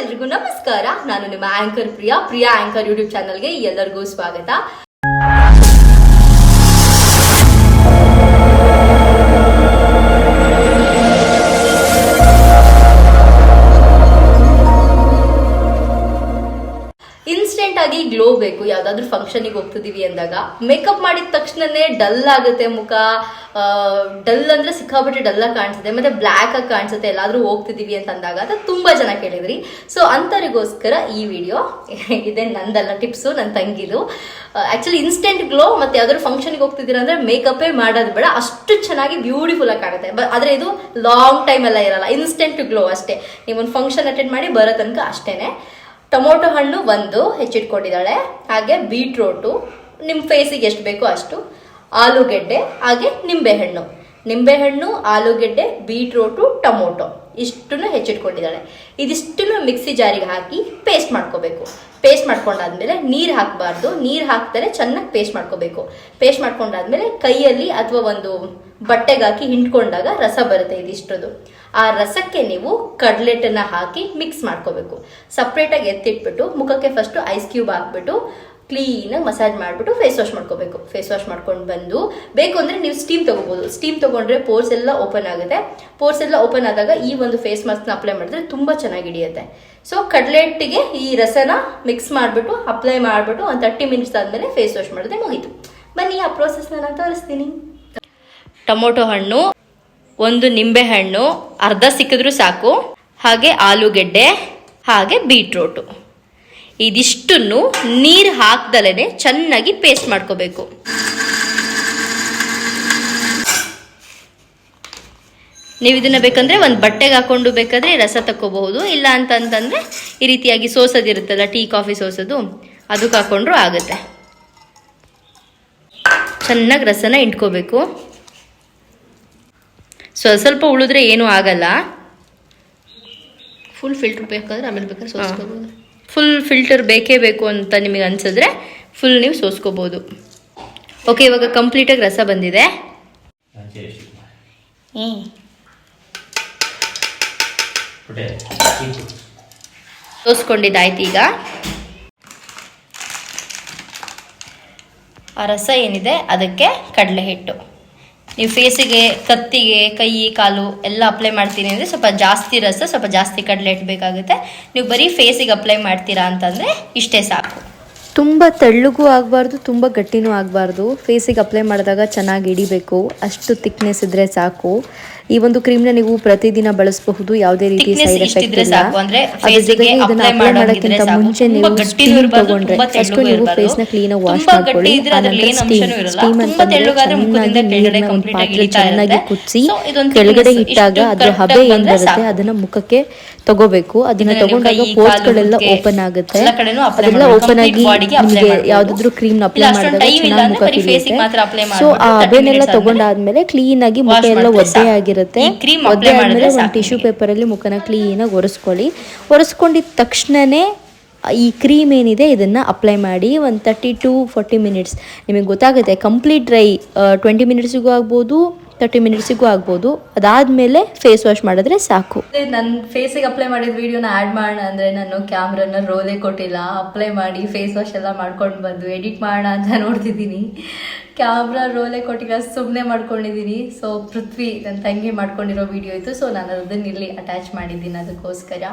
ಎಲ್ರಿಗೂ ನಮಸ್ಕಾರ. ನಾನು ನಿಮ್ಮ anchor Priya. Priya anchor YouTube ಚಾನಲ್ಗೆ ಎಲ್ಲರಿಗೂ ಸ್ವಾಗತ. ಆಗಿ ಗ್ಲೋ ಬೇಕು. ಯಾವ್ದಾದ್ರು ಫಂಕ್ಷನಿಗೆ ಹೋಗ್ತಿದೀವಿ ಅಂದಾಗ. ಮೇಕಪ್ ಮಾಡಿದ ತಕ್ಷಣನೇ ಡಲ್ ಆಗುತ್ತೆ ಮುಖ. ಡಲ್ ಅಂದ್ರೆ ಸಿಕ್ಕಾಪಟ್ಟೆ ಡಲ್ ಆಗಿ ಕಾಣಿಸುತ್ತೆ. ಮತ್ತೆ ಬ್ಲ್ಯಾಕ್ ಆಗಿ ಕಾಣಿಸುತ್ತೆ. ಎಲ್ಲಾದ್ರೂ ಹೋಗ್ತಿದೀವಿ ಅಂತ ಅಂದಾಗ ಅದು ತುಂಬಾ ಜನ ಕೇಳಿದ್ರಿ. ಸೊ ಅಂತರಿಗೋಸ್ಕರ ಈ ವಿಡಿಯೋ ಇದೆ. ನಂದಲ್ಲ ಟಿಪ್ಸು ನನ್ನ ತಂಗಿದು. ಆಕ್ಚುಲಿ ಇನ್ಸ್ಟೆಂಟ್ ಗ್ಲೋ ಮತ್ತೆ ಯಾವ್ದಾದ್ರು ಫಂಕ್ಷನ್ಗೆ ಹೋಗ್ತಿದ್ದೀರಾ ಅಂದ್ರೆ ಮೇಕಪ್ಪೇ ಮಾಡೋದು ಬೇಡ. ಅಷ್ಟು ಚೆನ್ನಾಗಿ ಬ್ಯೂಟಿಫುಲ್ ಆಗಿ ಕಾಣುತ್ತೆ. ಆದ್ರೆ ಇದು ಲಾಂಗ್ ಟೈಮ್ ಎಲ್ಲ ಇರಲ್ಲ. ಇನ್ಸ್ಟೆಂಟ್ ಗ್ಲೋ ಅಷ್ಟೇ. ನೀವೊಂದು ಫಂಕ್ಷನ್ ಅಟೆಂಡ್ ಮಾಡಿ ಬರೋ ತನಕ ಅಷ್ಟೇನೆ. ಟೊಮೊಟೊ ಹಣ್ಣು ಒಂದು ಹೆಚ್ಚಿಟ್ಕೊಂಡಿದ್ದಾಳೆ. ಹಾಗೆ ಬೀಟ್ರೋಟು ನಿಮ್ಮ ಫೇಸಿಗೆ ಎಷ್ಟು ಬೇಕೋ ಅಷ್ಟು. ಆಲೂಗೆಡ್ಡೆ, ಹಾಗೆ ನಿಂಬೆಹಣ್ಣು. ನಿಂಬೆಹಣ್ಣು, ಆಲೂಗೆಡ್ಡೆ, ಬೀಟ್ರೋಟು, ಟೊಮೊಟೊ. ಇಷ್ಟನ್ನು ಹೆಚ್ಚಿಟ್ಕೊಂಡಿದ್ದಾಳೆ. ಇದಿಷ್ಟನ್ನು ಮಿಕ್ಸಿ ಜಾರಿಗೆ ಹಾಕಿ ಪೇಸ್ಟ್ ಮಾಡ್ಕೋಬೇಕು. ಪೇಸ್ಟ್ ಮಾಡ್ಕೊಂಡಾದ್ಮೇಲೆ ನೀರು ಹಾಕಬಾರ್ದು. ನೀರು ಹಾಕ್ತಾರೆ ಚೆನ್ನಾಗಿ ಪೇಸ್ಟ್ ಮಾಡ್ಕೋಬೇಕು. ಪೇಸ್ಟ್ ಮಾಡ್ಕೊಂಡಾದ್ಮೇಲೆ ಕೈಯಲ್ಲಿ ಅಥವಾ ಒಂದು ಬಟ್ಟೆಗೆ ಹಾಕಿ ಹಿಂಡ್ಕೊಂಡಾಗ ರಸ ಬರುತ್ತೆ ಇದಿಷ್ಟದು ಆ ರಸಕ್ಕೆ ನೀವು ಕಡ್ಲೆಟನ್ನ ಹಾಕಿ ಮಿಕ್ಸ್ ಮಾಡ್ಕೋಬೇಕು. ಸಪ್ರೇಟಾಗಿ ಎತ್ತಿಟ್ಬಿಟ್ಟು ಮುಖಕ್ಕೆ ಫಸ್ಟ್ ಐಸ್ ಕ್ಯೂಬ್ ಹಾಕ್ಬಿಟ್ಟು ಕ್ಲೀನಾಗಿ ಮಸಾಜ್ ಮಾಡಿಬಿಟ್ಟು ಫೇಸ್ ವಾಶ್ ಮಾಡ್ಕೋಬೇಕು. ಫೇಸ್ ವಾಶ್ ಮಾಡ್ಕೊಂಡು ಬಂದು, ಬೇಕು ಅಂದರೆ ನೀವು ಸ್ಟೀಮ್ ತಗೋಬೋದು. ಸ್ಟೀಮ್ ತಗೊಂಡ್ರೆ ಪೋರ್ಸ್ ಎಲ್ಲ ಓಪನ್ ಆಗುತ್ತೆ. ಪೋರ್ಸ್ ಎಲ್ಲ ಓಪನ್ ಆದಾಗ ಈ ಒಂದು ಫೇಸ್ ಮಾಸ್ಕ್ನ ಅಪ್ಲೈ ಮಾಡಿದ್ರೆ ತುಂಬ ಚೆನ್ನಾಗಿ ಹಿಡಿಯುತ್ತೆ. ಸೊ ಕಡ್ಲೆಟ್ಟಿಗೆ ಈ ರಸನ ಮಿಕ್ಸ್ ಮಾಡಿಬಿಟ್ಟು ಅಪ್ಲೈ ಮಾಡಿಬಿಟ್ಟು ಒಂದು ತರ್ಟಿ ಮಿನಿಟ್ಸ್ ಆದಮೇಲೆ ಫೇಸ್ ವಾಶ್ ಮಾಡಿದ್ರೆ ಮುಗೀತು. ಬನ್ನಿ, ಆ ಪ್ರೋಸೆಸ್ನ ನಾನು ತೋರಿಸ್ತೀನಿ. ಟೊಮೊಟೊ ಹಣ್ಣು, ಒಂದು ನಿಂಬೆ ಹಣ್ಣು, ಅರ್ಧ ಸಿಕ್ಕಿದ್ರೂ ಸಾಕು. ಹಾಗೆ ಆಲೂಗೆಡ್ಡೆ, ಹಾಗೆ ಬೀಟ್ರೋಟು ಇದಿಷ್ಟನ್ನು ನೀರು ಹಾಕ್ದಲೇ ಚೆನ್ನಾಗಿ ಪೇಸ್ಟ್ ಮಾಡ್ಕೋಬೇಕು. ನೀವು ಇದನ್ನ ಬೇಕಂದ್ರೆ ಒಂದು ಬಟ್ಟೆಗೆ ಹಾಕೊಂಡು ಬೇಕಾದ್ರೆ ರಸ ತಕ್ಕೋಬಹುದು ಇಲ್ಲ ಅಂತಂತಂದ್ರೆ ಈ ರೀತಿಯಾಗಿ ಸೋಸೋದಿರುತ್ತಲ್ಲ ಟೀ ಕಾಫಿ ಸೋಸೋದು ಅದಕ್ಕೆ ಹಾಕೊಂಡ್ರು ಆಗುತ್ತೆ. ಚೆನ್ನಾಗಿ ರಸನ ಇಟ್ಕೋಬೇಕು ಸ್ವಲ್ಪ ಸ್ವಲ್ಪ ಉಳಿದ್ರೆ ಏನೂ ಆಗಲ್ಲ. ಫುಲ್ ಫಿಲ್ಟರ್ ಬೇಕಾದ್ರೆ ಆಮೇಲೆ ಬೇಕಾದ್ರೆ ಫುಲ್ ಫಿಲ್ಟರ್ ಬೇಕೇ ಬೇಕು ಅಂತ ನಿಮಗೆ ಅನ್ಸಿದ್ರೆ ಫುಲ್ ನೀವು ಸೋಸ್ಕೋಬೋದು. ಓಕೆ ಇವಾಗ ಕಂಪ್ಲೀಟಾಗಿ ರಸ ಬಂದಿದೆ. ಸೋಸ್ಕೊಂಡಿದ್ದಾಯ್ತು ಈಗ. ಆ ರಸ ಏನಿದೆ ಅದಕ್ಕೆ ಕಡಲೆ ಹಿಟ್ಟು ನೀವು ಫೇಸಿಗೆ ಕತ್ತಿಗೆ ಕೈ ಕಾಲು ಎಲ್ಲ ಅಪ್ಲೈ ಮಾಡ್ತೀನಿ ಅಂದರೆ ಸ್ವಲ್ಪ ಜಾಸ್ತಿ ರಸ, ಸ್ವಲ್ಪ ಜಾಸ್ತಿ ಕಡಲೆ ಬೇಕಾಗುತ್ತೆ. ನೀವು ಬರೀ ಫೇಸಿಗೆ ಅಪ್ಲೈ ಮಾಡ್ತೀರಾ ಅಂತಂದರೆ ಇಷ್ಟೇ ಸಾಕು. ತುಂಬ ತೆಳ್ಳಗೂ ಆಗಬಾರ್ದು, ತುಂಬ ಗಟ್ಟಿನೂ ಆಗಬಾರ್ದು. ಫೇಸಿಗೆ ಅಪ್ಲೈ ಮಾಡಿದಾಗ ಚೆನ್ನಾಗಿ ಹಿಡಿಬೇಕು. ಅಷ್ಟು ತಿಕ್ನೆಸ್ ಇದ್ದರೆ ಸಾಕು. ಈ ಒಂದು ಕ್ರೀಮ್ನ ನೀವು ಪ್ರತಿದಿನ ಬಳಸಬಹುದು ಯಾವುದೇ ರೀತಿ ಸೈಡ್ ಎಫೆಕ್ಟ್ ಇಲ್ಲ. ಅಂದ್ರೆ ಜೊತೆಗೆ ಇದನ್ನ ಅಪ್ಲೈ ಮಾಡೋಕ್ಕಿಂತ ಮುಂಚೆ ನೀವು ಸ್ಟೀಮ್ ತಗೊಂಡ್ರೆ ಫಸ್ಟ್ ನೀವು ನ ಕ್ಲೀನ್ ವಾಶ್ ಮಾಡ್ಕೊಳ್ಳಿ. ಆನಂತರ ಸ್ಟೀಮ್. ಸ್ಟೀಮ್ ಅಂತಂದ್ರೆ ಚೆನ್ನಾಗಿ ಒಂದು ಪಾತ್ರೆ. ಕುದಿಸಿ ಕೆಳಗಡೆ ಇಟ್ಟಾಗ ಅದ್ರ ಹಬೆ ಏನ್ ಬರುತ್ತೆ ಅದನ್ನ ಮುಖಕ್ಕೆ ತಗೋಬೇಕು. ಅದನ್ನ ತಗೊಂಡಾಗ ಪೋರ್ಸ್ ಗಳೆಲ್ಲ ಓಪನ್ ಆಗುತ್ತೆ. ಅದೆಲ್ಲ. ಓಪನ್ ಆಗಿ ನಿಮಗೆ ಯಾವ್ದಾದ್ರು ಕ್ರೀಮ್ ಅಪ್ಲೈ ಮಾಡಿದಾಗ ಚೆನ್ನಾಗಿ ಮುಖ ಸೊ ಆ 30 ಹಬೆನೆಲ್ಲ ತಗೊಂಡಾದ್ಮೇಲೆ ಕ್ಲೀನ್ ಆಗಿ ಮುಖ ಎಲ್ಲ ಒದ್ದೆ ಆಗಿರುತ್ತೆ. Cream ಒದ್ದೆ apply ಒಂದು ಟಿಶ್ಯೂ ಪೇಪರ್ ಪೇಪರಲ್ಲಿ ಮುಖನ ಕ್ಲೀನಾಗಿ ಒರೆಸ್ಕೊಳ್ಳಿ. ಒರೆಸ್ಕೊಂಡಿದ ತಕ್ಷಣನೇ ಈ ಕ್ರೀಮ್ ಏನಿದೆ ಇದನ್ನ ಅಪ್ಲೈ ಮಾಡಿ ಒಂದು ತರ್ಟಿ ಟು ಫೋರ್ಟಿ ಮಿನಿಟ್ಸ್ ನಿಮಗೆ ಗೊತ್ತಾಗುತ್ತೆ ಕಂಪ್ಲೀಟ್ ಡ್ರೈ ಟ್ವೆಂಟಿ ಮಿನಿಟ್ಸಿಗೂ ಆಗ್ಬೋದು ತರ್ಟಿ ಮಿನಿಟ್ಸಿಗೂ ಆಗ್ಬೋದು. ಅದಾದಮೇಲೆ ಫೇಸ್ ವಾಶ್ ಮಾಡಿದ್ರೆ ಸಾಕು. ನನ್ನ ಫೇಸಿಗೆ ಅಪ್ಲೈ ಮಾಡಿದ ವಿಡಿಯೋನ ಆ್ಯಡ್ ಮಾಡೋಣ ಅಂದರೆ ನಾನು ಕ್ಯಾಮ್ರಾನ ರೋಲೇ ಕೊಟ್ಟಿಲ್ಲ. ಅಪ್ಲೈ ಮಾಡಿ ಫೇಸ್ ವಾಶ್ ಎಲ್ಲ ಮಾಡ್ಕೊಂಡು ಬಂದು ಎಡಿಟ್ ಮಾಡೋಣ ಅಂತ ನೋಡ್ತಿದ್ದೀನಿ. ಕ್ಯಾಮ್ರಾ ರೋಲೇ ಕೊಟ್ಟಿಲ್ಲ ಸುಮ್ಮನೆ ಮಾಡ್ಕೊಂಡಿದ್ದೀನಿ. ಸೊ ಪೃಥ್ವಿ ನನ್ನ ತಂಗಿ ಮಾಡ್ಕೊಂಡಿರೋ ವಿಡಿಯೋ ಇತ್ತು. ಸೊ ನಾನು ಅದನ್ನ ಇಲ್ಲಿ ಅಟ್ಯಾಚ್ ಮಾಡಿದ್ದೀನಿ ಅದಕ್ಕೋಸ್ಕರ.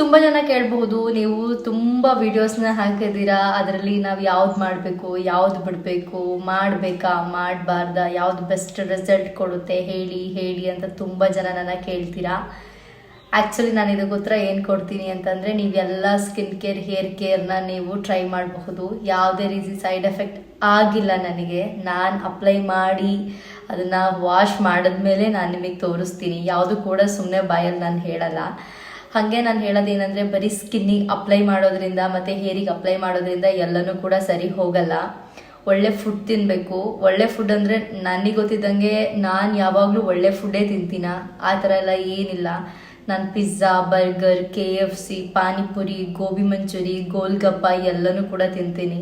ತುಂಬ ಜನ ಕೇಳಬಹುದು, ನೀವು ತುಂಬ ವಿಡಿಯೋಸ್ನ ಹಾಕಿದ್ದೀರಾ, ಅದರಲ್ಲಿ ನಾವು ಯಾವ್ದು ಮಾಡಬೇಕು, ಯಾವ್ದು ಬಿಡಬೇಕು, ಮಾಡಬೇಕಾ, ಮಾಡಬಾರ್ದ, ಯಾವ್ದು ಬೆಸ್ಟ್ ರಿಸಲ್ಟ್ ಕೊಡುತ್ತೆ, ಹೇಳಿ ಹೇಳಿ ಅಂತ ತುಂಬ ಜನ ನನ್ನ ಕೇಳ್ತೀರಾ. ಆ್ಯಕ್ಚುಲಿ ನಾನು ಇದಕ್ಕೆ ಉತ್ತರ ಏನು ಕೊಡ್ತೀನಿ ಅಂತಂದರೆ ನೀವೆಲ್ಲ ಸ್ಕಿನ್ ಕೇರ್ ಹೇರ್ ಕೇರ್ನ ನೀವು ಟ್ರೈ ಮಾಡಬಹುದು. ಯಾವುದೇ ರೀತಿ ಸೈಡ್ ಎಫೆಕ್ಟ್ ಆಗಿಲ್ಲ ನನಗೆ. ನಾನು ಅಪ್ಲೈ ಮಾಡಿ ಅದನ್ನು ವಾಶ್ ಮಾಡಿದ್ಮೇಲೆ ನಾನು ನಿಮಗೆ ತೋರಿಸ್ತೀನಿ. ಯಾವುದು ಕೂಡ ಸುಮ್ಮನೆ ಬಾಯಲ್ಲಿ ನಾನು ಹೇಳಲ್ಲ. ಹಾಗೆ ನಾನು ಹೇಳೋದೇನೆಂದರೆ ಬರೀ ಸ್ಕಿನ್ನಿಗೆ ಅಪ್ಲೈ ಮಾಡೋದ್ರಿಂದ ಮತ್ತು ಹೇರಿಗೆ ಅಪ್ಲೈ ಮಾಡೋದ್ರಿಂದ ಎಲ್ಲನೂ ಕೂಡ ಸರಿ ಹೋಗಲ್ಲ. ಒಳ್ಳೆ ಫುಡ್ ತಿನ್ನಬೇಕು ಒಳ್ಳೆ ಫುಡ್ ಅಂದರೆ ನನಗೆ ಗೊತ್ತಿದ್ದಂಗೆ ನಾನು ಯಾವಾಗಲೂ ಒಳ್ಳೆ ಫುಡ್ಡೇ ತಿಂತೀನ? ಆ ಥರ ಎಲ್ಲ ಏನಿಲ್ಲ. ನಾನು pizza burger K F C panipuri, gobi manchuri, golgappa ಎಲ್ಲನೂ ಕೂಡ ತಿಂತೀನಿ.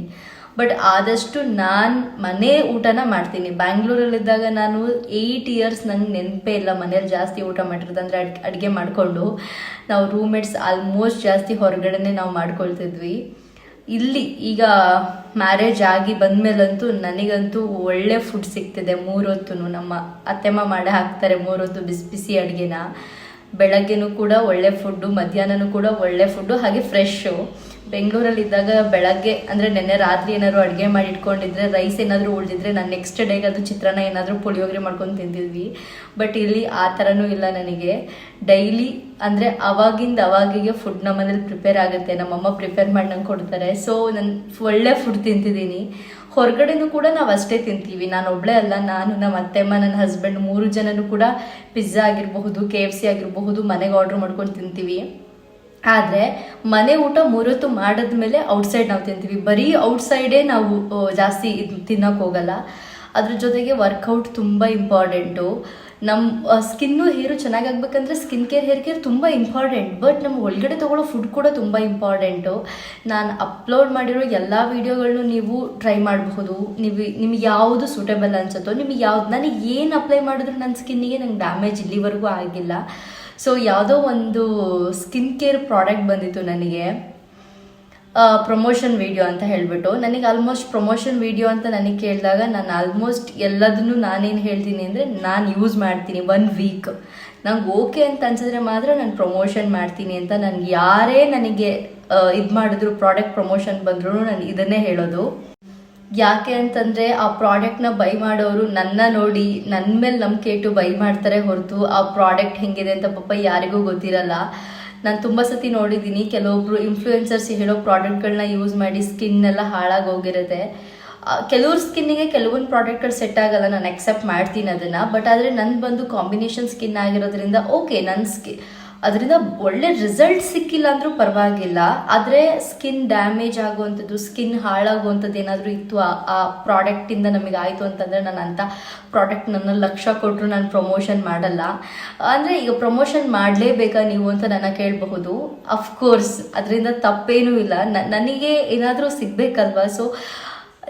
ಬಟ್ ಆದಷ್ಟು ನಾನು ಮನೆ ಊಟನ ಮಾಡ್ತೀನಿ. ಬ್ಯಾಂಗ್ಳೂರಲ್ಲಿದ್ದಾಗ ನಾನು ಏಯ್ಟ್ ಇಯರ್ಸ್ ನಂಗೆ ನೆನಪೇ ಇಲ್ಲ ಮನೇಲಿ ಜಾಸ್ತಿ ಊಟ ಮಾಡಿರೋದು ಅಂದರೆ ಅಡ್, ಅಡುಗೆ ಮಾಡಿಕೊಂಡು ನಾವು ರೂಮ್ಮೇಟ್ಸ್ ಆಲ್ಮೋಸ್ಟ್ ಜಾಸ್ತಿ ಹೊರಗಡೆನೆ ನಾವು ಮಾಡ್ಕೊಳ್ತಿದ್ವಿ. ಇಲ್ಲಿ ಈಗ ಮ್ಯಾರೇಜ್ ಆಗಿ ಬಂದಮೇಲಂತೂ ನನಗಂತೂ ಒಳ್ಳೆ ಫುಡ್ ಸಿಗ್ತಿದೆ ಮೂರೊತ್ತು ನಮ್ಮ ಅತ್ತೆಮ್ಮ ಮಾಡೇ ಹಾಕ್ತಾರೆ ಮೂರೊತ್ತು ಬಿಸಿ ಬಿಸಿ ಅಡುಗೆನ. ಬೆಳಗ್ಗೆನೂ ಕೂಡ ಒಳ್ಳೆ ಫುಡ್ಡು ಮಧ್ಯಾಹ್ನನೂ ಕೂಡ ಒಳ್ಳೆ ಫುಡ್ಡು ಹಾಗೆ ಫ್ರೆಶ್ಶು ಬೆಂಗಳೂರಲ್ಲಿ ಇದ್ದಾಗ ಬೆಳಗ್ಗೆ, ಅಂದರೆ ನೆನ್ನೆ ರಾತ್ರಿ ಏನಾದ್ರು ಅಡುಗೆ ಮಾಡಿ ಇಟ್ಕೊಂಡಿದ್ರೆ ರೈಸ್ ಏನಾದರೂ ಉಳಿದಿದ್ರೆ ನಾನು ನೆಕ್ಸ್ಟ್ ಡೇಗೆ ಅದು ಚಿತ್ರಾನ್ನ ಏನಾದರೂ ಪುಳಿಯೋಗರೆ ಮಾಡ್ಕೊಂಡು ತಿಂತಿದ್ವಿ. ಬಟ್ ಇಲ್ಲಿ ಆ ಥರನೂ ಇಲ್ಲ ನನಗೆ. ಡೈಲಿ ಅಂದರೆ ಅವಾಗಿಂದ ಅವಾಗಿಗೆ ಫುಡ್ ನಮ್ಮ ಮನೇಲಿ ಪ್ರಿಪೇರ್ ಆಗುತ್ತೆ. ನಮ್ಮಮ್ಮ ಪ್ರಿಪೇರ್ ಮಾಡಿ ನಂಗೆ ಕೊಡ್ತಾರೆ. ಸೊ ನಾನು ಒಳ್ಳೆ ಫುಡ್ ತಿಂತಿದ್ದೀನಿ. ಹೊರಗಡೆನೂ ಕೂಡ ನಾವು ಅಷ್ಟೇ ತಿಂತೀವಿ. ನಾನು ಒಬ್ಳೆ ಅಲ್ಲ, ನಾನು ನಮ್ಮ ಅತ್ತೆಮ್ಮ ನನ್ನ ಹಸ್ಬೆಂಡ್ ಮೂರು ಜನನೂ ಕೂಡ ಪಿಜ್ಜಾ ಆಗಿರಬಹುದು ಕೆ ಎಫ್ ಸಿ ಆಗಿರಬಹುದು ಮನೆಗೆ ಆರ್ಡ್ರ್ ಮಾಡ್ಕೊಂಡು ತಿಂತೀವಿ. ಆದರೆ ಮನೆ ಊಟ ಮೂರೊತ್ತು ಮಾಡಿದ್ಮೇಲೆ ಔಟ್ಸೈಡ್ ನಾವು ತಿಂತೀವಿ. ಬರೀ ಔಟ್ಸೈಡೇ ನಾವು ಜಾಸ್ತಿ ಇದು ತಿನ್ನೋಕೆ ಹೋಗಲ್ಲ. ಅದ್ರ ಜೊತೆಗೆ ವರ್ಕೌಟ್ ತುಂಬ ಇಂಪಾರ್ಟೆಂಟು ನಮ್ಮ ಸ್ಕಿನ್ನು ಹೇರು ಚೆನ್ನಾಗಾಗಬೇಕಂದ್ರೆ ಸ್ಕಿನ್ ಕೇರ್ ಹೇರ್ ಕೇರ್ ತುಂಬ ಇಂಪಾರ್ಟೆಂಟ್ ಬಟ್ ನಮ್ಮ ಒಳಗಡೆ ತಗೊಳ್ಳೋ ಫುಡ್ ಕೂಡ ತುಂಬ ಇಂಪಾರ್ಟೆಂಟು ನಾನು ಅಪ್ಲೋಡ್ ಮಾಡಿರೋ ಎಲ್ಲ ವೀಡಿಯೋಗಳನ್ನು ನೀವು ಟ್ರೈ ಮಾಡಬಹುದು. ನೀವು, ನಿಮ್ಗೆ ಯಾವುದು ಸೂಟೇಬಲ್ ಅನ್ಸುತ್ತೋ, ನಿಮಗೆ ಯಾವ್ದು, ನನಗೆ ಏನು ಅಪ್ಲೈ ಮಾಡಿದ್ರು ನನ್ನ ಸ್ಕಿನ್ನಿಗೆ ನಂಗೆ ಡ್ಯಾಮೇಜ್ ಇಲ್ಲಿವರೆಗೂ ಆಗಿಲ್ಲ. ಸೊ ಯಾವುದೋ ಒಂದು ಸ್ಕಿನ್ ಕೇರ್ ಪ್ರಾಡಕ್ಟ್ ಬಂದಿತ್ತು ನನಗೆ ಪ್ರಮೋಷನ್ ವಿಡಿಯೋ ಅಂತ ಹೇಳಿಬಿಟ್ಟು. ನನಗೆ ಆಲ್ಮೋಸ್ಟ್ ಪ್ರಮೋಷನ್ ವಿಡಿಯೋ ಅಂತ ನನಗೆ ಕೇಳಿದಾಗ ನಾನು ಆಲ್ಮೋಸ್ಟ್ ಎಲ್ಲದನ್ನು ನಾನೇನು ಹೇಳ್ತೀನಿ ಅಂದರೆ ನಾನು ಯೂಸ್ ಮಾಡ್ತೀನಿ ಒನ್ ವೀಕ್ ನಂಗೆ ಓಕೆ ಅಂತ ಅನ್ಸಿದ್ರೆ ಮಾತ್ರ ನಾನು ಪ್ರಮೋಷನ್ ಮಾಡ್ತೀನಿ ಅಂತ ನನಗೆ ಯಾರೇ ನನಗೆ ಇದು ಮಾಡಿದ್ರು ಪ್ರಾಡಕ್ಟ್ ಪ್ರಮೋಷನ್ ಬಂದ್ರೂ ನಾನು ಇದನ್ನೇ ಹೇಳೋದು. ಯಾಕೆ ಅಂತಂದ್ರೆ ಆ ಪ್ರಾಡಕ್ಟ್ನ ಬೈ ಮಾಡೋರು ನನ್ನ ನೋಡಿ ನನ್ನ ಮೇಲೆ ನಂಬಿಕೆ ಇಟ್ಟು ಬೈ ಮಾಡ್ತಾರೆ ಹೊರತು ಆ ಪ್ರಾಡಕ್ಟ್ ಹೆಂಗಿದೆ ಅಂತ ಪಾಪ ಯಾರಿಗೂ ಗೊತ್ತಿರಲ್ಲ. ನಾನು ತುಂಬ ಸತಿ ನೋಡಿದ್ದೀನಿ, ಕೆಲವೊಬ್ರು ಇನ್ಫ್ಲೂಯೆನ್ಸರ್ಸ್ ಹೇಳೋ ಪ್ರಾಡಕ್ಟ್ಗಳನ್ನ ಯೂಸ್ ಮಾಡಿ ಸ್ಕಿನ್ ಎಲ್ಲ ಹಾಳಾಗಿ ಹೋಗಿರುತ್ತೆ. ಕೆಲವ್ರ ಸ್ಕಿನ್ನಿಗೆ ಕೆಲವೊಂದು ಪ್ರಾಡಕ್ಟ್ಗಳು ಸೆಟ್ ಆಗಲ್ಲ, ನಾನು ಅಕ್ಸೆಪ್ಟ್ ಮಾಡ್ತೀನಿ ಅದನ್ನು. ಬಟ್ ಆದರೆ ನನ್ನ ಬಂದು ಕಾಂಬಿನೇಷನ್ ಸ್ಕಿನ್ ಆಗಿರೋದ್ರಿಂದ ಓಕೆ ನನ್ನ ಸ್ಕಿ ಅದರಿಂದ ಒಳ್ಳೆ ರಿಸಲ್ಟ್ ಸಿಕ್ಕಿಲ್ಲ ಅಂದ್ರೂ ಪರವಾಗಿಲ್ಲ, ಆದರೆ ಸ್ಕಿನ್ ಡ್ಯಾಮೇಜ್ ಆಗುವಂಥದ್ದು ಸ್ಕಿನ್ ಹಾಳಾಗುವಂಥದ್ದು ಏನಾದರೂ ಇತ್ತು ಆ- ಪ್ರಾಡಕ್ಟ್ ಪ್ರಾಡಕ್ಟಿಂದ ನಮಗೆ ಆಯಿತು ಅಂತಂದರೆ ನಾನು ಅಂಥ ಪ್ರಾಡಕ್ಟ್ ನನ್ನ ಲಕ್ಷ ಕೊಟ್ಟರು ನಾನು ಪ್ರಮೋಷನ್ ಮಾಡಲ್ಲ. ಅಂದರೆ ಈಗ ಪ್ರಮೋಷನ್ ಮಾಡಲೇಬೇಕಾ ನೀವು ಅಂತ ನನ್ನ ಕೇಳಬಹುದು. ಅಫ್ಕೋರ್ಸ್ ಅದರಿಂದ ತಪ್ಪೇನೂ ಇಲ್ಲ. ನನಗೆ ಏನಾದರೂ ಸಿಗಬೇಕಲ್ವಾ? ಸೊ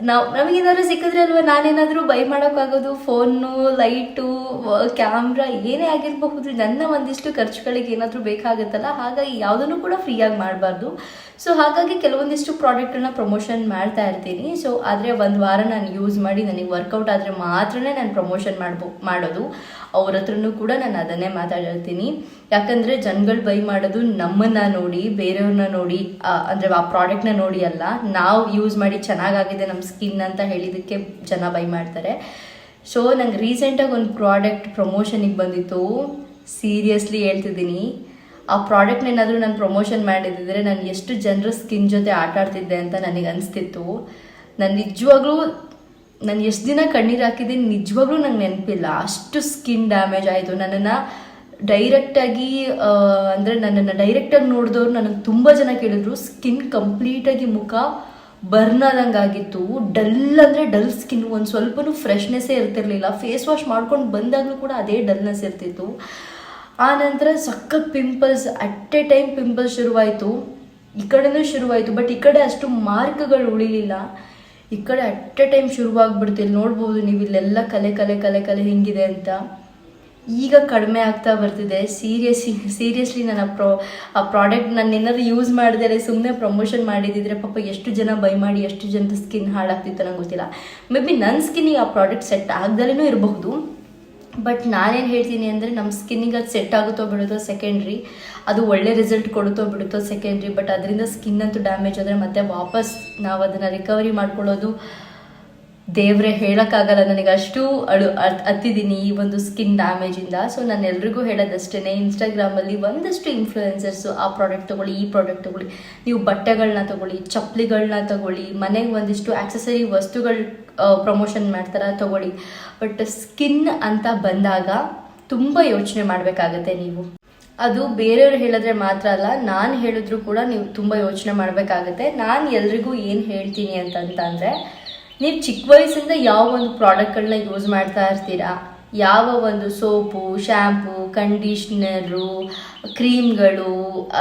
ನಾವು, ನಮಗೇನಾದ್ರು ಸಿಕ್ಕಿದ್ರೆ ಅಲ್ವಾ, ನಾನೇನಾದರೂ ಬೈ ಮಾಡೋಕ್ಕಾಗೋದು, ಫೋನು, ಲೈಟು ಕ್ಯಾಮ್ರಾ, ಏನೇ ಆಗಿರಬಹುದು, ನನ್ನ ಒಂದಿಷ್ಟು ಖರ್ಚುಗಳಿಗೆ ಏನಾದರೂ ಬೇಕಾಗುತ್ತಲ್ಲ, ಹಾಗಾಗಿ ಯಾವುದನ್ನು ಕೂಡ ಫ್ರೀಯಾಗಿ ಮಾಡಬಾರ್ದು. ಸೊ ಹಾಗಾಗಿ ಕೆಲವೊಂದಿಷ್ಟು ಪ್ರಾಡಕ್ಟನ್ನು ಪ್ರಮೋಷನ್ ಮಾಡ್ತಾ ಇರ್ತೀನಿ. ಸೊ ಆದರೆ ಒಂದು ವಾರ ನಾನು ಯೂಸ್ ಮಾಡಿ, ನನಗೆ ವರ್ಕೌಟ್ ಆದರೆ ಮಾತ್ರನೇ ನಾನು ಪ್ರಮೋಷನ್ ಮಾಡ್ಬೋ, ಮಾಡೋದು. ಅವ್ರ ಹತ್ರನೂ ಕೂಡ ನಾನು ಅದನ್ನೇ ಮಾತಾಡಿರ್ತೀನಿ ಯಾಕಂದರೆ ಜನಗಳು ಬೈ ಮಾಡೋದು ನಮ್ಮನ್ನ ನೋಡಿ, ಬೇರೆಯವ್ರನ್ನ ನೋಡಿ ಅಂದರೆ ಅಂದ್ರೆ ಆ ಪ್ರಾಡಕ್ಟ್ನ ನೋಡಿ ಅಲ್ಲ, ನಾವು ಯೂಸ್ ಮಾಡಿ ಚೆನ್ನಾಗಾಗಿದೆ ನಮ್ಮ ಸ್ಕಿನ್ ಅಂತ ಹೇಳಿದ್ದಕ್ಕೆ ಜನ ಬೈ ಮಾಡ್ತಾರೆ. ಸೊ ನಂಗೆ ರೀಸೆಂಟಾಗಿ ಒಂದು ಪ್ರಾಡಕ್ಟ್ ಪ್ರಮೋಷನಿಗೆ ಬಂದಿತ್ತು. ಸೀರಿಯಸ್ಲಿ ಹೇಳ್ತಿದ್ದೀನಿ. ಆ ಪ್ರಾಡಕ್ಟ್ನ ಏನಾದರೂ ನಾನು ಪ್ರಮೋಷನ್ ಮಾಡಿದ್ದಿದ್ರೆ ನಾನು ಎಷ್ಟು ಜನರ ಸ್ಕಿನ್ ಜೊತೆ ಆಟ ಆಡ್ತಿದ್ದೆ ಅಂತ ನನಗೆ ಅನಿಸ್ತಿತ್ತು. ನಾನು ನಿಜವಾಗ್ಲೂ, ನಾನು ಎಷ್ಟು ದಿನ ಕಣ್ಣೀರು ಹಾಕಿದ್ದೀನಿ ನಿಜವಾಗ್ಲೂ ನಂಗೆ ನೆನಪಿಲ್ಲ. ಅಷ್ಟು ಸ್ಕಿನ್ ಡ್ಯಾಮೇಜ್ ಆಯಿತು. ನನ್ನನ್ನು ಡೈರೆಕ್ಟಾಗಿ ಅಂದರೆ ನನ್ನನ್ನು ಡೈರೆಕ್ಟಾಗಿ ನೋಡಿದವ್ರು ನನಗೆ ತುಂಬ ಜನ ಕೇಳಿದ್ರು. ಸ್ಕಿನ್ ಕಂಪ್ಲೀಟಾಗಿ ಮುಖ ಬರ್ನ್ ಆದಂಗೆ ಆಗಿತ್ತು ಡಲ್ ಅಂದರೆ ಡಲ್ ಸ್ಕಿನ್, ಒಂದು ಸ್ವಲ್ಪನೂ ಫ್ರೆಶ್ನೆಸ್ಸೇ ಇರ್ತಿರ್ಲಿಲ್ಲ. ಫೇಸ್ ವಾಶ್ ಮಾಡ್ಕೊಂಡು ಬಂದಾಗಲೂ ಕೂಡ ಅದೇ ಡಲ್ನೆಸ್ ಇರ್ತಿತ್ತು. ಆ ನಂತರ ಸಖತ್ pimples, at a time pimples ಶುರುವಾಯಿತು. ಈ ಕಡೆನೂ ಶುರುವಾಯಿತು, ಬಟ್ ಈ ಕಡೆ ಅಷ್ಟು ಮಾರ್ಕ್ಗಳು ಉಳಿಲಿಲ್ಲ. ಈ ಕಡೆ ಅಟ್ ಎ ಟೈಮ್ ಶುರುವಾಗ್ಬಿಡ್ತು. ಇಲ್ಲಿ ನೋಡ್ಬೋದು ನೀವು ಇಲ್ಲೆಲ್ಲ ಕಲೆ ಕಲೆ ಕಲೆ ಕಲೆ ಹೆಂಗಿದೆ ಅಂತ. ಈಗ ಕಡಿಮೆ ಆಗ್ತಾ ಬರ್ತಿದೆ. ಸೀರಿಯಸ್ ಸೀರಿಯಸ್ಲಿ ನಾನು ಆ ಪ್ರೊ ಆ ಪ್ರಾಡಕ್ಟ್ ನಾನು ಏನಾದ್ರು ಯೂಸ್ ಮಾಡಿದರೆ ಸುಮ್ಮನೆ ಪ್ರಮೋಷನ್ ಮಾಡಿದಿದ್ರೆ ಪಾಪ ಎಷ್ಟು ಜನ ಬೈ ಮಾಡಿ, ಎಷ್ಟು ಜನದ ಸ್ಕಿನ್ ಹಾಳಾಗ್ತಿತ್ತು ನಂಗೆ ಗೊತ್ತಿಲ್ಲ. ಮೇ ಬಿ ನನ್ನ ಸ್ಕಿನ್ನಿಗೆ ಆ ಪ್ರಾಡಕ್ಟ್ ಸೆಟ್ ಆಗ್ದಲೇ ಇರಬಹುದು. ಬಟ್ ನಾನೇನು ಹೇಳ್ತೀನಿ ಅಂದರೆ ನಮ್ಮ ಸ್ಕಿನ್ನಿಗೆ ಅದು ಸೆಟ್ ಆಗುತ್ತೋ ಬಿಡುತ್ತೋ ಸೆಕೆಂಡ್ರಿ ಅದು ಒಳ್ಳೆ ರಿಸಲ್ಟ್ ಕೊಡುತ್ತೋ ಬಿಡುತ್ತೋ ಸೆಕೆಂಡ್ರಿ ಬಟ್ ಅದರಿಂದ ಸ್ಕಿನ್ ಅಂತೂ ಡ್ಯಾಮೇಜ್ ಆದರೆ ಮತ್ತೆ ವಾಪಸ್ ನಾವು ಅದನ್ನು ರಿಕವರಿ ಮಾಡ್ಕೊಳ್ಳೋದು ದೇವ್ರೆ ಹೇಳೋಕ್ಕಾಗಲ್ಲ ನನಗೆ ಅಷ್ಟು ಅಳು ಹತ್ತಿದ್ದೀನಿ ಈ ಒಂದು ಸ್ಕಿನ್ ಡ್ಯಾಮೇಜಿಂದ ಸೊ ನಾನು ಎಲ್ರಿಗೂ ಹೇಳೋದಷ್ಟೇ ಇನ್ಸ್ಟಾಗ್ರಾಮಲ್ಲಿ ಒಂದಷ್ಟು ಇನ್ಫ್ಲೂಯೆನ್ಸರ್ಸು ಆ ಪ್ರಾಡಕ್ಟ್ ತೊಗೊಳ್ಳಿ, ಈ ಪ್ರಾಡಕ್ಟ್ ತೊಗೊಳ್ಳಿ. ನೀವು ಬಟ್ಟೆಗಳನ್ನ ತೊಗೊಳ್ಳಿ ಚಪ್ಪಲಿಗಳನ್ನ ತೊಗೊಳ್ಳಿ, ಮನೆಗೆ ಒಂದಿಷ್ಟು ಆಕ್ಸೆಸರಿ ವಸ್ತುಗಳು ಪ್ರಮೋಷನ್ ಮಾಡ್ತಾರೆ ತೊಗೊಳ್ಳಿ. ಬಟ್ ಸ್ಕಿನ್ ಅಂತ ಬಂದಾಗ ತುಂಬ ಯೋಚನೆ ಮಾಡಬೇಕಾಗತ್ತೆ ನೀವು. ಅದು ಬೇರೆಯವ್ರು ಹೇಳಿದ್ರೆ ಮಾತ್ರ ಅಲ್ಲ, ನಾನು ಹೇಳಿದ್ರು ಕೂಡ ನೀವು ತುಂಬ ಯೋಚನೆ ಮಾಡಬೇಕಾಗತ್ತೆ. ನಾನು ಎಲ್ರಿಗೂ ಏನು ಹೇಳ್ತೀನಿ ಅಂತಂತಂದರೆ ನೀವು ಚಿಕ್ಕ ವಯಸ್ಸಿಂದ ಯಾವ ಒಂದು ಪ್ರಾಡಕ್ಟ್ಗಳನ್ನ ಯೂಸ್ ಮಾಡ್ತಾ ಇರ್ತೀರಾ? ಯಾವ ಒಂದು ಸೋಪು, ಶ್ಯಾಂಪು, ಕಂಡೀಷ್ನರು, ಕ್ರೀಮ್ಗಳು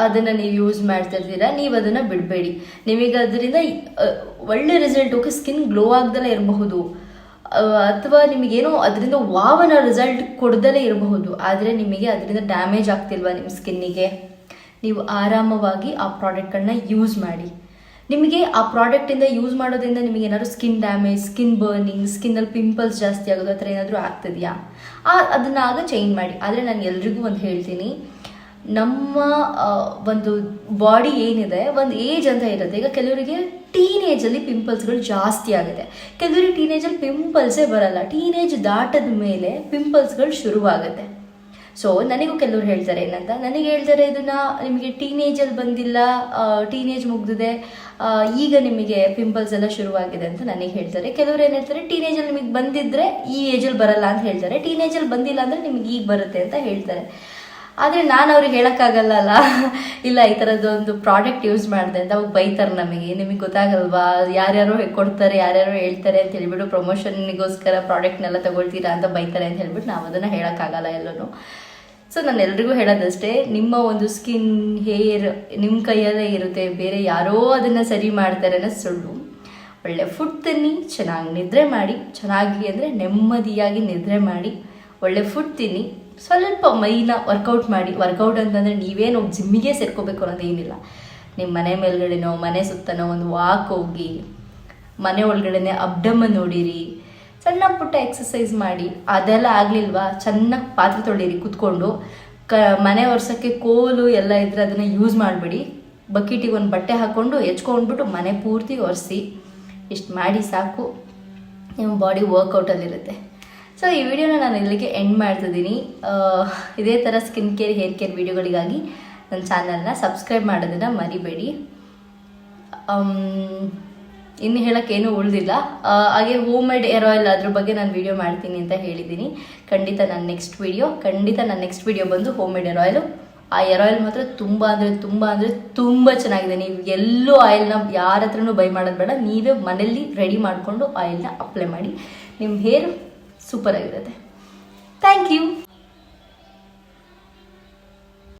ಅದನ್ನು ನೀವು ಯೂಸ್ ಮಾಡ್ತಾ ಇರ್ತೀರಾ? ನೀವು ಅದನ್ನು ಬಿಡಬೇಡಿ. ನಿಮಗೆ ಅದರಿಂದ ಒಳ್ಳೆ ರಿಸಲ್ಟ್, ಓಕೆ, ಸ್ಕಿನ್ ಗ್ಲೋ ಆಗ್ದಲೇ ಇರಬಹುದು. ಅಥವಾ ನಿಮಗೇನೋ ಅದರಿಂದ ವಾವನ ರಿಸಲ್ಟ್ ಕೊಡ್ದಲೇ ಇರಬಹುದು. ಆದರೆ ನಿಮಗೆ ಅದರಿಂದ ಡ್ಯಾಮೇಜ್ ಆಗ್ತಿಲ್ವಾ ನಿಮ್ಮ ಸ್ಕಿನ್ನಿಗೆ? ನೀವು ಆರಾಮವಾಗಿ ಆ ಪ್ರಾಡಕ್ಟ್ಗಳನ್ನ ಯೂಸ್ ಮಾಡಿ. ನಿಮಗೆ ಆ ಪ್ರಾಡಕ್ಟಿಂದ ಯೂಸ್ ಮಾಡೋದ್ರಿಂದ ನಿಮಗೆ ಏನಾದ್ರು ಸ್ಕಿನ್ ಡ್ಯಾಮೇಜ್ ಸ್ಕಿನ್ ಬರ್ನಿಂಗ್ ಸ್ಕಿನ್ನಲ್ಲಿ ಪಿಂಪಲ್ಸ್ ಜಾಸ್ತಿ ಆಗೋದು ಆ ಥರ ಏನಾದರೂ ಆಗ್ತಿದೆಯಾ? ಆ, ಅದನ್ನ ಆಗ ಚೇಂಜ್ ಮಾಡಿ. ಆದರೆ ನಾನು ಎಲ್ರಿಗೂ ಒಂದು ಹೇಳ್ತೀನಿ. ನಮ್ಮ ಒಂದು ಬಾಡಿ ಏನಿದೆ, ಒಂದು ಏಜ್ ಅಂತ ಇರುತ್ತೆ. ಈಗ ಕೆಲವರಿಗೆ ಟೀನೇಜಲ್ಲಿ ಪಿಂಪಲ್ಸ್ಗಳು ಜಾಸ್ತಿ ಆಗುತ್ತೆ. ಕೆಲವರಿಗೆ ಟೀನೇಜಲ್ಲಿ ಪಿಂಪಲ್ಸೇ ಬರಲ್ಲ. ಟೀನೇಜ್ ದಾಟದ ಮೇಲೆ ಪಿಂಪಲ್ಸ್ಗಳು ಶುರುವಾಗುತ್ತೆ. ಸೊ ನನಗೂ ಕೆಲವ್ರು ಹೇಳ್ತಾರೆ ಏನಂತ? ನನಗೆ ಹೇಳ್ತಾರೆ ಇದನ್ನ ನಿಮಗೆ ಟೀನೇಜಲ್ಲಿ ಬಂದಿಲ್ಲ ಟೀನೇಜ್ ಮುಗ್ದಿದೆ ಈಗ ನಿಮಗೆ ಪಿಂಪಲ್ಸ್ ಎಲ್ಲ ಶುರುವಾಗಿದೆ ಅಂತ ನನಗೆ ಹೇಳ್ತಾರೆ. ಕೆಲವ್ರು ಏನು ಹೇಳ್ತಾರೆ? ಟೀನೇಜಲ್ಲಿ ನಿಮಗೆ ಬಂದಿದ್ರೆ ಈ ಏಜಲ್ಲಿ ಬರಲ್ಲ ಅಂತ ಹೇಳ್ತಾರೆ. ಟೀನೇಜಲ್ಲಿ ಬಂದಿಲ್ಲ ಅಂದರೆ ನಿಮಗೆ ಈಗ ಬರುತ್ತೆ ಅಂತ ಹೇಳ್ತಾರೆ. ಆದರೆ ನಾನು ಅವ್ರಿಗೆ ಹೇಳೋಕ್ಕಾಗಲ್ಲ ಇಲ್ಲ, ಈ ಥರದ್ದು ಒಂದು ಪ್ರಾಡಕ್ಟ್ ಯೂಸ್ ಮಾಡಿದೆ ಅಂತ ಅವಾಗ ಬೈತಾರೆ ನಮಗೆ. ನಿಮಗೆ ಗೊತ್ತಾಗಲ್ವಾ? ಯಾರ್ಯಾರೋ ಕೊಡ್ತಾರೆ, ಯಾರ್ಯಾರೋ ಹೇಳ್ತಾರೆ ಅಂತ ಹೇಳ್ಬಿಟ್ಟು ಪ್ರಾಡಕ್ಟ್ ಪ್ರಾಡಕ್ಟ್ನೆಲ್ಲ ತಗೊಳ್ತೀರಾ ಅಂತ ಬೈತಾರೆ ಅಂತ ಹೇಳ್ಬಿಟ್ಟು ನಾವು ಅದನ್ನು ಹೇಳೋಕ್ಕಾಗಲ್ಲ ಎಲ್ಲೂ ಸೊ ನಾನು ಎಲ್ರಿಗೂ ಹೇಳೋದಷ್ಟೇ, ನಿಮ್ಮ ಒಂದು ಸ್ಕಿನ್ ಹೇರ್ ನಿಮ್ಮ ಕೈಯಲ್ಲೇ ಇರುತ್ತೆ. ಬೇರೆ ಯಾರೋ ಅದನ್ನು ಸರಿ ಮಾಡ್ತಾರೆ ಅನ್ನೋ ಸುಳ್ಳು. ಒಳ್ಳೆ ಫುಡ್ ತಿನ್ನಿ, ಚೆನ್ನಾಗಿ ನಿದ್ರೆ ಮಾಡಿ, ಚೆನ್ನಾಗಿ ಅಂದರೆ ನೆಮ್ಮದಿಯಾಗಿ ನಿದ್ರೆ ಮಾಡಿ, ಒಳ್ಳೆ ಫುಡ್ ತಿನ್ನಿ ಸ್ವಲ್ಪ ಮೈನ ವರ್ಕೌಟ್ ಮಾಡಿ, ವರ್ಕೌಟ್ ಅಂತಂದರೆ ನೀವೇನು ಜಿಮ್ಮಿಗೆ ಸೇರ್ಕೋಬೇಕು ಅನ್ನೋದು ಏನಿಲ್ಲ. ನಿಮ್ಮ ಮನೆ ಮೇಲ್ಗಡೆನೋ, ಮನೆ ಸುತ್ತನೋ ಒಂದು ವಾಕ್ ಹೋಗಿ, ಮನೆ ಒಳಗಡೆನೆ ಅಬ್ಡಮ್ಮ ನೋಡಿರಿ, ಸಣ್ಣ ಪುಟ್ಟ ಎಕ್ಸಸೈಸ್ ಮಾಡಿ, ಅದೆಲ್ಲ ಆಗಲಿಲ್ವಾ? ಚೆನ್ನಾಗಿ ಪಾತ್ರೆ ತೊಳೀರಿ ಕುತ್ಕೊಂಡು. ಕ, ಮನೆ ವರ್ಷಕ್ಕೆ ಕೋಲು ಎಲ್ಲ ಇದ್ರೆ ಅದನ್ನು ಯೂಸ್ ಮಾಡಿಬಿಡಿ. ಬಕೆಟಿಗೆ ಒಂದು ಬಟ್ಟೆ ಹಾಕ್ಕೊಂಡು ಹೆಚ್ಕೊಂಡ್ಬಿಟ್ಟು ಮನೆ ಪೂರ್ತಿ ಒರೆಸಿ, ಇಷ್ಟು ಮಾಡಿ ಸಾಕು. ನಿಮ್ಮ ಬಾಡಿ ವರ್ಕೌಟಲ್ಲಿರುತ್ತೆ ಸೊ ಈ ವಿಡಿಯೋನ ನಾನು ಇಲ್ಲಿಗೆ ಎಂಡ್ ಮಾಡ್ತಿದ್ದೀನಿ. ಇದೇ ಥರ ಸ್ಕಿನ್ ಕೇರ್ ಹೇರ್ ಕೇರ್ ವಿಡಿಯೋಗಳಿಗಾಗಿ ನನ್ನ ಚಾನಲ್ನ ಸಬ್ಸ್ಕ್ರೈಬ್ ಮಾಡೋದನ್ನು ಮರಿಬೇಡಿ. ಇನ್ನು ಹೇಳೋಕ್ಕೇನು ಉಳಿದಿಲ್ಲ. ಹಾಗೆ ಹೋಮ್ ಮೇಡ್ ಏರ್ ಆಯಿಲ್ ಅದ್ರ ಬಗ್ಗೆ ನಾನು ವಿಡಿಯೋ ಮಾಡ್ತೀನಿ ಅಂತ ಹೇಳಿದ್ದೀನಿ. ಖಂಡಿತ ನನ್ನ ನೆಕ್ಸ್ಟ್ ವಿಡಿಯೋ ಖಂಡಿತ ನನ್ನ ನೆಕ್ಸ್ಟ್ ವಿಡಿಯೋ ಬಂದು ಹೋಮ್ ಮೇಡ್ ಏರ್ ಆಯಿಲು ಆ ಏರ್ ಆಯಿಲ್ ಮಾತ್ರ ತುಂಬ ಅಂದರೆ ತುಂಬ ಅಂದರೆ ತುಂಬ ಚೆನ್ನಾಗಿದೆ. ನೀವು ಎಲ್ಲೂ ಆಯಿಲ್ನ ಯಾರ ಹತ್ರನೂ ಬೈ ಮಾಡೋದು ಬೇಡ. ನೀವೇ ಮನೆಯಲ್ಲಿ ರೆಡಿ ಮಾಡಿಕೊಂಡು ಆಯಿಲ್ನ ಅಪ್ಲೈ ಮಾಡಿ. ನಿಮ್ಮ ಹೇರ್ ಸೂಪರ್ ಆಗಿರುತ್ತೆ. Thank you